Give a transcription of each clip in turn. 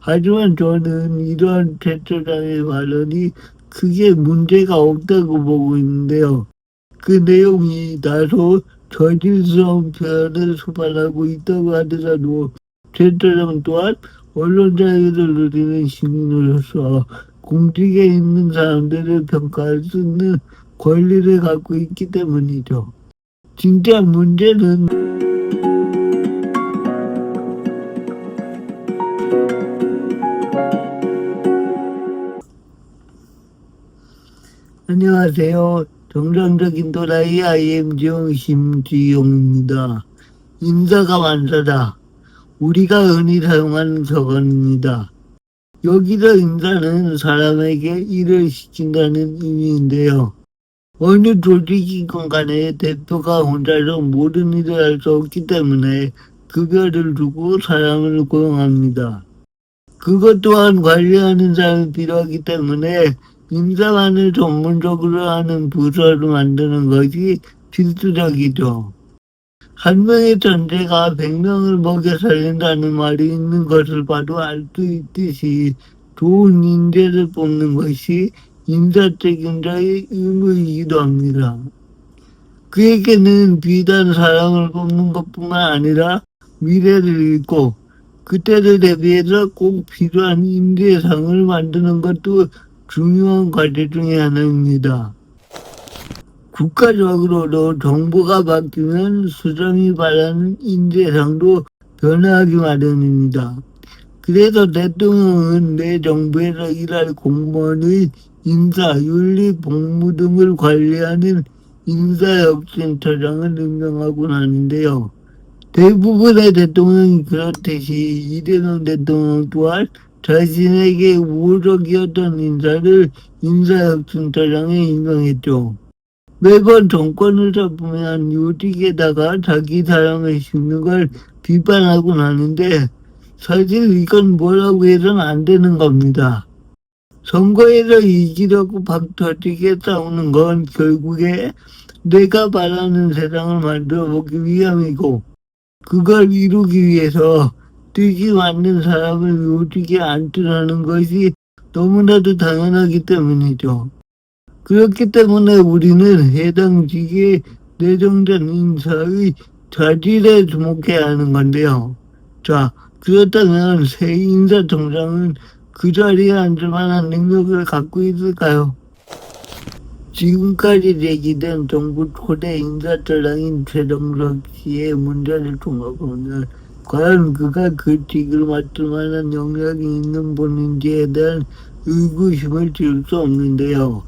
하지만 저는 이러한 최초장의 발언이 크게 문제가 없다고 보고 있는데요. 그 내용이 다소 저질스러운 표현을 수반하고 있다고 하더라도 최초장 또한 언론 자유를 누리는 시민으로서 공직에 있는 사람들을 평가할 수 있는 권리를 갖고 있기 때문이죠. 진짜 문제는 안녕하세요. 정상적인 도라이 IM지용 심 지용입니다. 인사가 완사다. 우리가 흔히 사용하는 격언입니다. 여기서 인사는 사람에게 일을 시킨다는 의미인데요. 어느 조직이건 간에 대표가 혼자서 모든 일을 할 수 없기 때문에 급여를 주고 사람을 고용합니다. 그것 또한 관리하는 사람이 필요하기 때문에 인사만을 전문적으로 하는 부서를 만드는 것이 필수적이죠. 한 명의 전제가 100명을 먹여 살린다는 말이 있는 것을 봐도 알 수 있듯이 좋은 인재를 뽑는 것이 인사 책임자의 의무이기도 합니다. 그에게는 비단 사람을 뽑는 것뿐만 아니라 미래를 읽고 그때를 대비해서 꼭 필요한 인재상을 만드는 것도 중요한 과제 중의 하나입니다. 국가적으로도 정부가 바뀌면 수정이 바라는 인재상도 변화하기 마련입니다. 그래서 대통령은 내 정부에서 일할 공무원의 인사, 윤리, 복무 등을 관리하는 인사혁신처장을 임명하곤 하는데요. 대부분의 대통령이 그렇듯이 이재명 대통령 또한 자신에게 우호적이었던 인사를 인사혁신처장에 임명했죠. 매번 정권을 잡으면 요직에다가 자기 사랑을 심는 걸 비판하곤 하는데 사실 이건 뭐라고 해서는 안 되는 겁니다. 선거에서 이기려고 박 터지게 싸우는 건 결국에 내가 바라는 세상을 만들어 보기 위함이고 그걸 이루기 위해서 뜻이 맞는 사람을 요직에 안주라는 것이 너무나도 당연하기 때문이죠. 그렇기 때문에 우리는 해당 직에 내정된 인사의 자질에 주목해야 하는 건데요. 자, 그렇다면 새 인사청장은 그 자리에 앉을 만한 능력을 갖고 있을까요? 지금까지 제기된 정부 초대 인사처장인 최정석 씨의 문제를 종합하면 과연 그가 그 직을 맡을 만한 영향이 있는 분인지에 대한 의구심을 지울 수 없는데요.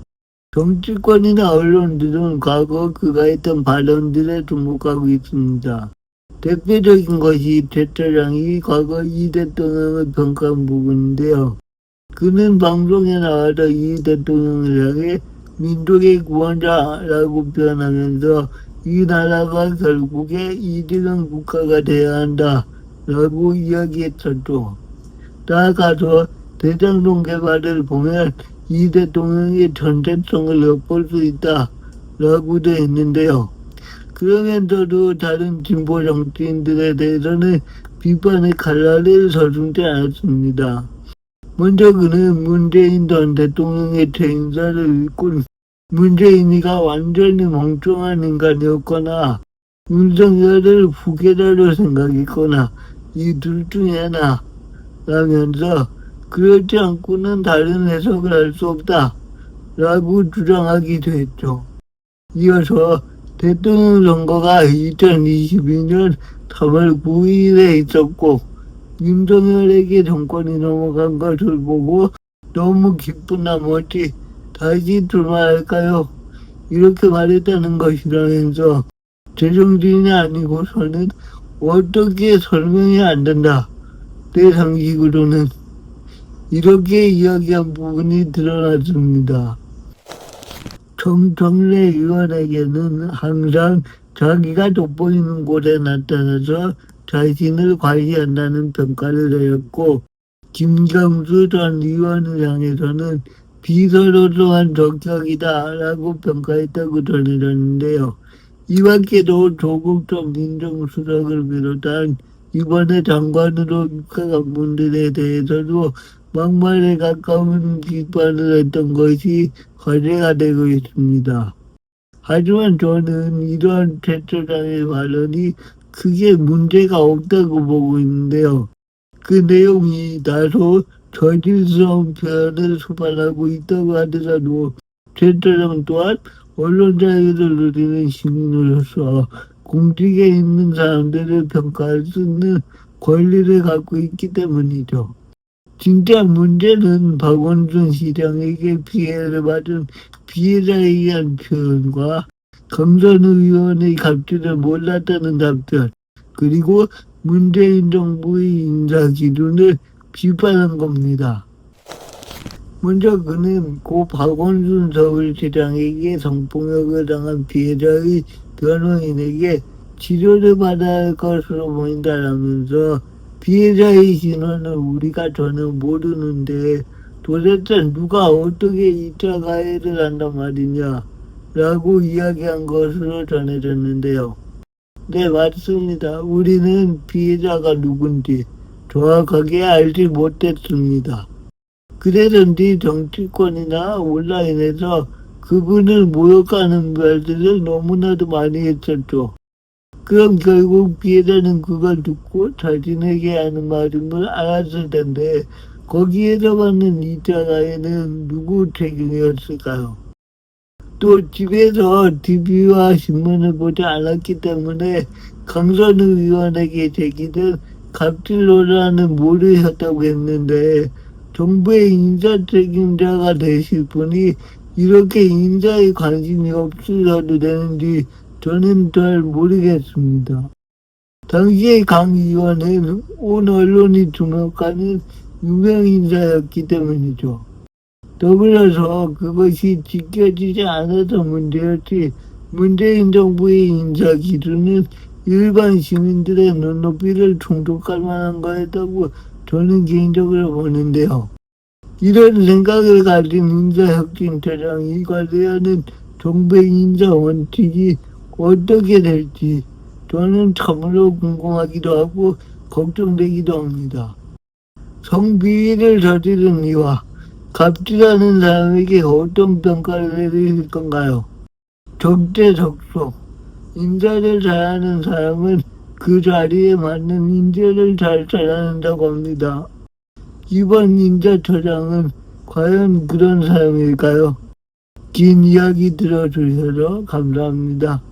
정치권이나 언론들은 과거 그가 했던 발언들에 주목하고 있습니다. 대표적인 것이 최처장이 과거 이 대통령을 평가한 부분인데요. 그는 방송에 나와서 이 대통령을 향해 민족의 구원자라고 표현하면서 이 나라가 결국에 이재명 국가가 돼야 한다 라고 이야기했었죠. 나아가서 대장동 개발을 보면 이 대통령의 전쟁성을 엿볼 수 있다 라고도 했는데요. 그러면서도 다른 진보 정치인들에 대해서는 비판의 칼날을 서슴지 않았습니다. 먼저 그는 문재인 전 대통령의 퇴임사를 읽고 문재인이가 완전히 멍청한 인간이었거나 윤석열을 후계자로 생각했거나 이 둘 중에 하나 라면서 그렇지 않고는 다른 해석을 할 수 없다 라고 주장하기도 했죠. 이어서 대통령 선거가 2022년 3월 9일에 있었고 윤석열에게 정권이 넘어간 것을 보고 너무 기쁜 나머지 다시 출마할까요? 이렇게 말했다는 것이라면서 재정진이 아니고서는 어떻게 설명이 안 된다. 내 상식으로는 이렇게 이야기한 부분이 드러났습니다. 정청래 의원에게는 항상 자기가 돋보이는 곳에 나타나서 자신을 관리한다는 평가를 내렸고 김경수 전 의원을 향해서는 비서로서한 적격이다라고 평가했다고 전해졌는데요. 이 밖에도 조국 전 민정수석을 비롯한 이번에 장관으로 입각한 분들에 대해서도 막말에 가까운 비판을 했던 것이 화제가 되고 있습니다. 하지만 저는 이러한 최초장의 발언이 크게 문제가 없다고 보고 있는데요. 그 내용이 다소 저질스러운 표현을 수반하고 있다고 하더라도 최초장 또한 언론 자유를 누리는 시민으로서 공직에 있는 사람들을 평가할 수 있는 권리를 갖고 있기 때문이죠. 진짜 문제는 박원순 시장에게 피해를 받은 피해자에 의한 표현과 강선 의원의 갑질을 몰랐다는 답변 그리고 문재인 정부의 인사 기준을 비판한 겁니다. 먼저 그는 고 박원순 서울시장에게 성폭력을 당한 피해자의 변호인에게 치료를 받아야 할 것으로 보인다라면서 피해자의 신원을 우리가 전혀 모르는데 도대체 누가 어떻게 2차 가해를 한단 말이냐 라고 이야기한 것으로 전해졌는데요. 네, 맞습니다. 우리는 피해자가 누군지 정확하게 알지 못했습니다. 그래서인지 정치권이나 온라인에서 그분을 모욕하는 말들을 너무나도 많이 했었죠. 그럼 결국 피해자는 그걸 듣고 자신에게 하는 말임을 알았을 텐데 거기에서 받는 2차 가해는 누구 책임이었을까요? 또 집에서 TV와 신문을 보지 않았기 때문에 강선우 의원에게 제기된 갑질로라는 모르셨다고 했는데 정부의 인사 책임자가 되실 분이 이렇게 인사에 관심이 없으셔도 되는지 저는 잘 모르겠습니다. 당시에 강 의원은 온 언론이 주목하는 유명 인사였기 때문이죠. 더불어서 그것이 지켜지지 않아서 문제였지 문재인 정부의 인사 기준은 일반 시민들의 눈높이를 충족할 만한 거였다고 저는 개인적으로 보는데요. 이런 생각을 가진 인사혁신처장이 관리하는 정부의 인사 원칙이 어떻게 될지 저는 참으로 궁금하기도 하고 걱정되기도 합니다. 성비위를 저지른 이와 갑질하는 사람에게 어떤 평가를 내리실 건가요? 적재적소. 인사를 잘하는 사람은 그 자리에 맞는 인재를 잘 잘하는다고 합니다. 이번 인사처장은 과연 그런 사람일까요? 긴 이야기 들어주셔서 감사합니다.